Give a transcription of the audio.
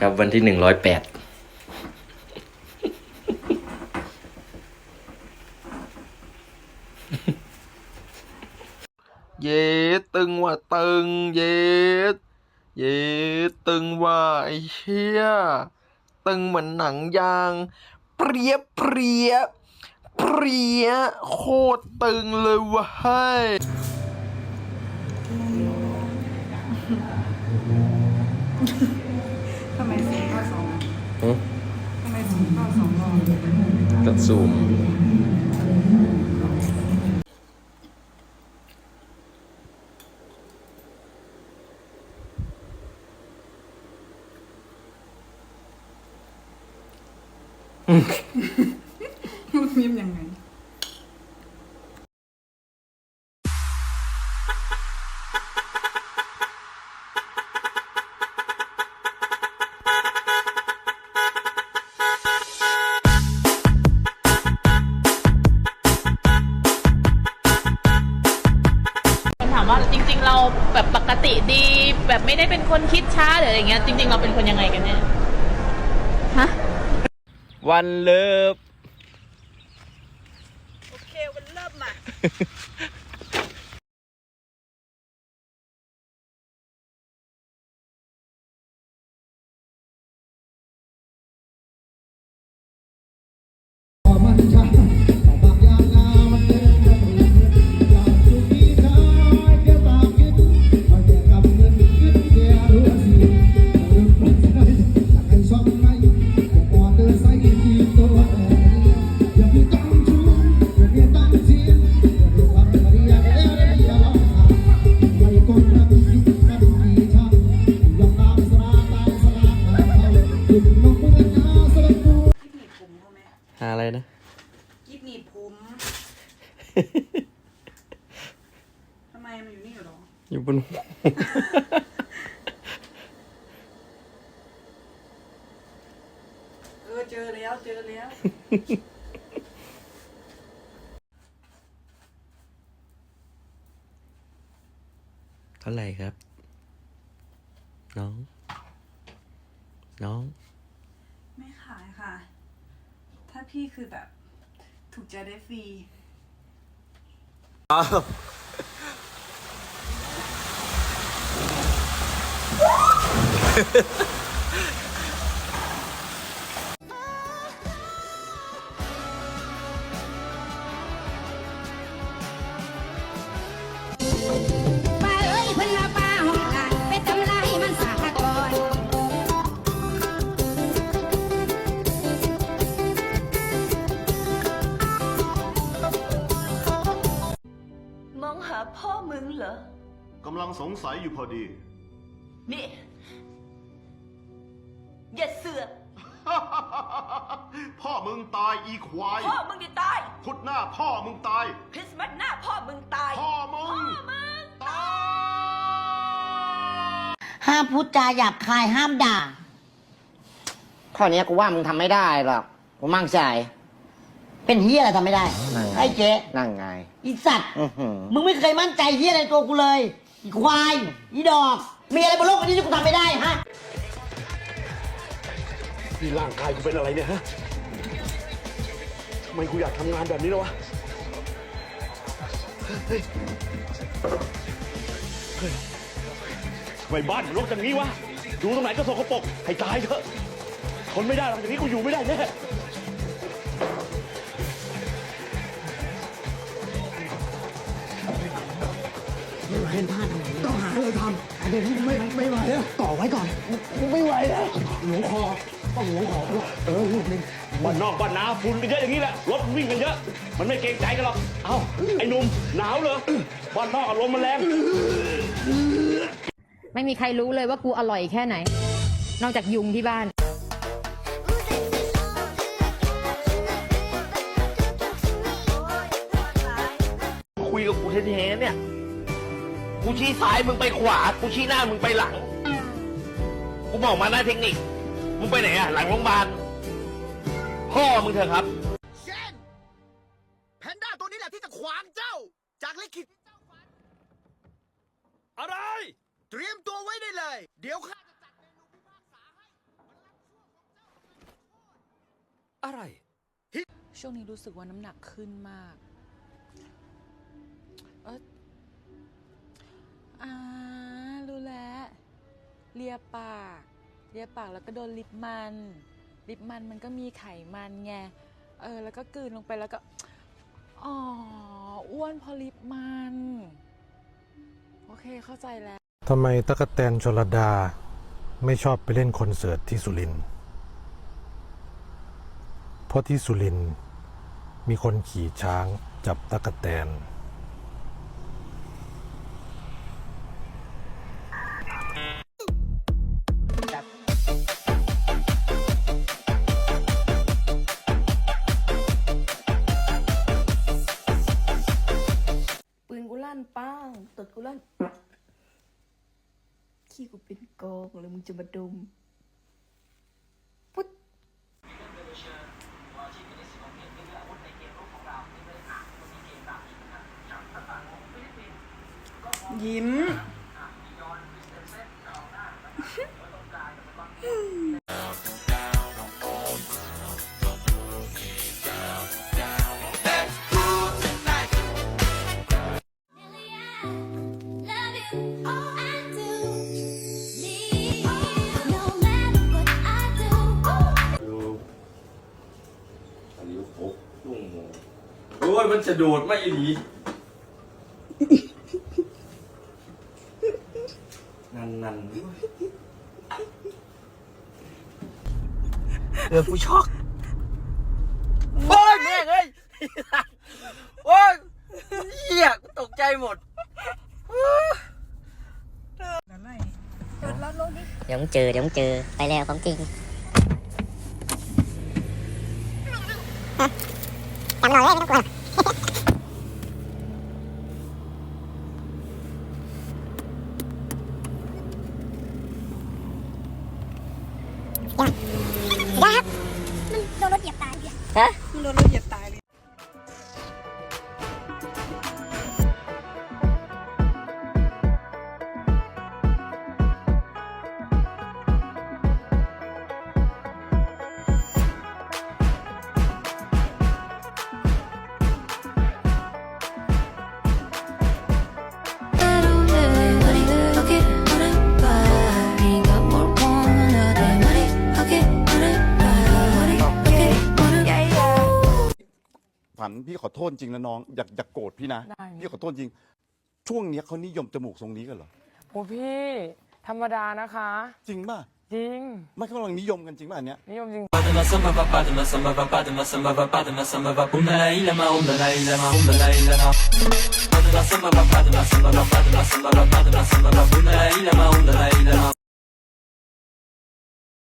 ครับวันที่หนึ่งร้อยแปดเยตึงว่ะตึง เยเยตึงว่ะไอ้เชี่ยตึงเหมือนหนังยาง เปรียเปรียเปรียโคตรตึงเลยวะเฮ้ย ทำไมสูงเข้าสองทำไมสูงเข้า ส แบบไม่ได้เป็นคนคิดช้าหรืออะไรเงี้ยจริง ๆ เราเป็นคนยังไงกันเนี่ยฮะวันเลิฟโอเควันเริ่มมา หาอะไรนะกิ๊บหนีบผมทำไมมันอยู่นี่เหรอ อยู่บนหัวเออเจอแล้วเจอแล้ว เท่าไหร่ครับ น้อง น้อง ไม่ขายค่ะ ถ้าพี่คือแบบ ถูกใจได้ฟรีป้า กำลังสงสัยอยู่พอดี นี่ อย่าเสือกพ่อมึงตายอีควายพ่อมึงจะตายพุดหน้าพ่อมึงตาย คริสต์มาสหน้าพ่อมึงตาย พ่อมึงตายห้ามพูดจาหยาบคายห้ามด่า ข้อเนี้ยกูว่ามึงทำไม่ได้หรอกกูมั่งใจ เป็นเฮียอะไรทำไม่ได้นั่นไงไอ้เจ๊นั่งไงอีสัตว์อื้อหือ มึงไม่เคยมั่นใจเฮียอะไรในตัวกูเลย อีควาย อีดอก มีอะไรบนโลกนี้ที่กูทำไม่ได้ฮะ นี่ร่างกายกูเป็นอะไรเนี่ยฮะทำไมกูอยากทำงานแบบนี้แล้ววะเฮ้ยเฮ้ยทำไมบ้านมันรกอย่างนี้วะ ดูตรงไหนก็สกปรกให้ตายเถอะทนไม่ได้หลังจากนี้กูอยู่ไม่ได้แน่ เนพลาดต้องหาอะไรทำเดี๋ยวไม่ไม่ไหวแล้วต่อไว้ก่อน ไม่ไหวแล้วหัวคอต้องหัวคอเออลูกหนึงบ้านนอกบ้านนาฝุ่นกันเยอะอย่างนี้แหละรถวิ่งกันเยอะ มันไม่เกรงใจกันหรอกเอ้าไอ้นุ่มหนาวเหรอบ้านนอกอารมณ์มันแรงไม่มีใครรู้เลยว่ากูอร่อยแค่ไหน นอกจากยุงที่บ้าน คุยกับกูแท้ๆเนี่ย กูชี้ซ้ายมึงไปขวา กูชี้หน้ามึงไปหลัง กูบอกมาหน้าเทคนิค มึงไปไหนอะหลังโรงพยาบาล พ่อมึงเถอะครับแพนด้าตัวนี้แหละที่จะขวางเจ้า จากลิขิตที่เจ้าฝันอะไร เตรียมตัวไว้ได้เลย เดี๋ยวข้าจะจัดเมนูพิพากษาให้อะไร ช่วงนี้รู้สึกว่าน้ำหนักขึ้นมาก เลียปาก เลียปากแล้วก็โดนลิปมัน ลิปมันมันก็มีไขมันไง เออ แล้วก็กลืนลงไปแล้วก็ อ๋อ อ้วนพอลิปมัน โอเคเข้าใจแล้ว ทำไมตะกะแตนชลดาไม่ชอบไปเล่นคอนเสิร์ตที่สุรินทร์เพราะที่สุรินทร์มีคนขี่ช้างจับตะกะแตน ดกูลั่นขี้กูเป็นกองเลยมึงจะมาดมพุทยิ้ม มันจะโดดไม่อีหลีนันนันเออกูช็อกโอ้ยแม่งเอ้ยโอ้ยเหี้ยกูตกใจหมดเดี๋ยวมึงเจอเดี๋ยวมึงเจอไปแล้วของจริงจำหน่อยไม่ต้องกลัว ยับมันโดนรถเหยียบตายฮะมันโดนรถเหยียบตาย นพี่ขอโทษจริงนะน้องอยากอยากโกรธพี่นะได้ พี่ขอโทษจริง ช่วงเนี้ยเขานิยมจมูกทรงนี้กันเหรอโอ้พี่ ธรรมดานะคะ จริงป่ะจริง ไม่เขากำลังนิยมกันจริงป่ะอันเนี้ย นิยมจริง Samba,